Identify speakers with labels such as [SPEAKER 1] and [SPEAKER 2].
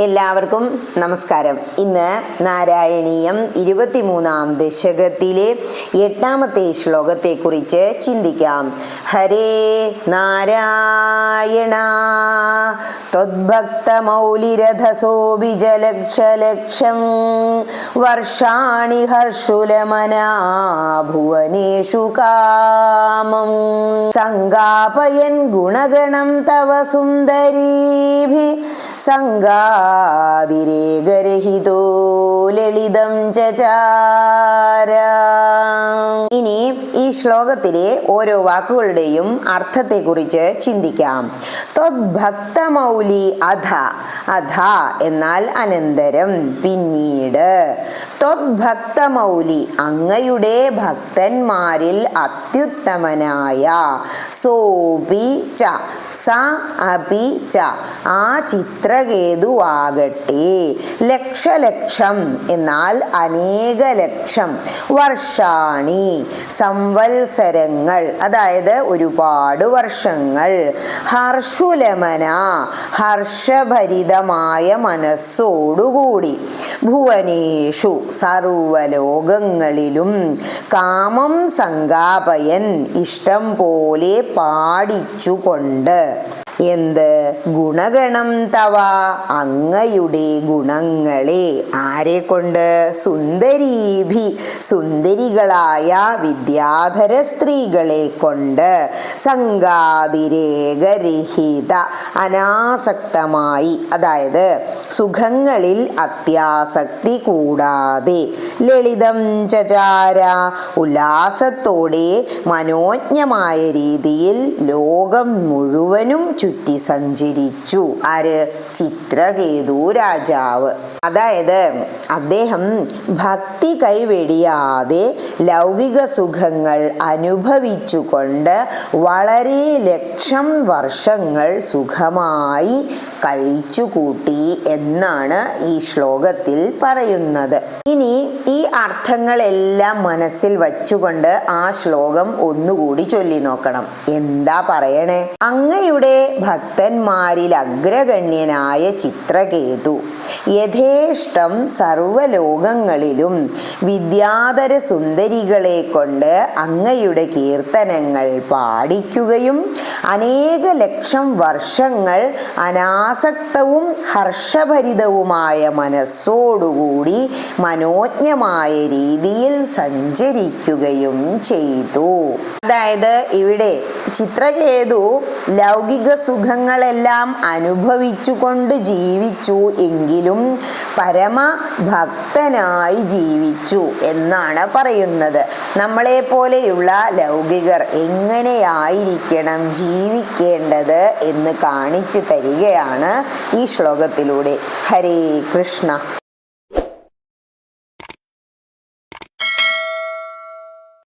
[SPEAKER 1] എല്ലാവർക്കും നമസ്കാരം. ഇന്ന് നാരായണീയം ഇരുപത്തിമൂന്നാം ദശകത്തിലെ എട്ടാമത്തെ ശ്ലോകത്തെ കുറിച്ച് ചിന്തിക്കാം. ഹരേ നാരായണ. ത്വദ്ഭക്തമൗലിരഥസോബിജലക്ഷലക്ഷം വർഷാണി ഹർഷുലമനാ ഭുവനേഷു കാമം. സങ്കാപയൻ ഗുണഗണം തവ സുന്ദരീഭി സംഗാതിരേകരഹിതോ ലളിതം ചചാര. ഇനി ഈ ശ്ലോകത്തിലെ ഓരോ വാക്കുകളുടെയും അർത്ഥത്തെക്കുറിച്ച് ചിന്തിക്കാം. ത്വദ്ഭക്തമൗലി അധ അധ എന്നാൽ അനന്തരം പിന്നീട്. ത്വദ്ഭക്തമൗലി അങ്ങയുടെ ഭക്തന്മാരിൽ അത്യുത്തമനായ. സോപി ച സ അപി ച ആ ചിത്രകേതുവാകട്ടെ. ലക്ഷലക്ഷം എന്നാൽ അനേക ലക്ഷം വർഷാണി സംവത്സരങ്ങൾ അതായത് ഒരുപാട് വർഷങ്ങൾ. ഹർഷുലമന ഹർഷഭരിതമായ മനസ്സോടുകൂടി. ഭുവനേഷു സർവലോകങ്ങളിലും കാമം സങ്കാപയൻ ഇഷ്ടം പോലെ പാടിച്ചുകൊണ്ട് എന്ത് ഗുണഗണം തവ? അങ്ങയുടെ ഗുണങ്ങളെ ആരെ കൊണ്ട്? സുന്ദരീഭി സുന്ദരികളായ വിദ്യാധര സ്ത്രീകളെ കൊണ്ട്. സംഘാതിരേഖരഹിത അനാസക്തമായി അതായത് സുഖങ്ങളിൽ അത്യാസക്തി കൂടാതെ ലളിതം ചചാര ഉല്ലാസത്തോടെ മനോജ്ഞമായ രീതിയിൽ ലോകം മുഴുവനും ചുറ്റി സഞ്ചരിച്ചു. ആര്? ചിത്രകേതു രാജാവ്. അതായത് അദ്ദേഹം ഭക്തി കൈവെടിയാതെ ലൗകിക സുഖങ്ങൾ അനുഭവിച്ചുകൊണ്ട് വളരെ ലക്ഷം വർഷങ്ങൾ സുഖമായി കഴിച്ചുകൂട്ടി എന്നാണ് ഈ ശ്ലോകത്തിൽ പറയുന്നത്. ഇനി ഈ അർത്ഥങ്ങളെല്ലാം മനസ്സിൽ വച്ചുകൊണ്ട് ആ ശ്ലോകം ഒന്നുകൂടി ചൊല്ലി നോക്കണം. എന്താ പറയണേ? അങ്ങയുടെ ഭക്തന്മാരിൽ അഗ്രഗണ്യനായ ചിത്രകേതു. യഥേഷ്ടം സർവലോകങ്ങളിലും വിദ്യാധര സുന്ദരികളെ കൊണ്ട് അങ്ങയുടെ കീർത്തനങ്ങൾ പാടിക്കുകയും അനേക ലക്ഷം വർഷങ്ങൾ അനാസക്തവും ഹർഷഭരിതവുമായ മനസ്സോടുകൂടി മനോജ്ഞമായ രീതിയിൽ സഞ്ചരിക്കുകയും ചെയ്തു. അതായത് ഇവിടെ ചിത്രകേതു ലൗകിക സുഖങ്ങളെല്ലാം അനുഭവിച്ചുകൊണ്ട് ജീവിച്ചു എങ്കിലും പരമഭക്തനായി ജീവിച്ചു എന്നാണ് പറയുന്നത്. നമ്മളെ പോലെയുള്ള ലൗകികർ എങ്ങനെയായിരിക്കണം ജീവിക്കേണ്ടത് എന്ന് കാണിച്ചു തരികയാണ് ഈ ശ്ലോകത്തിലൂടെ. ഹരേ കൃഷ്ണ.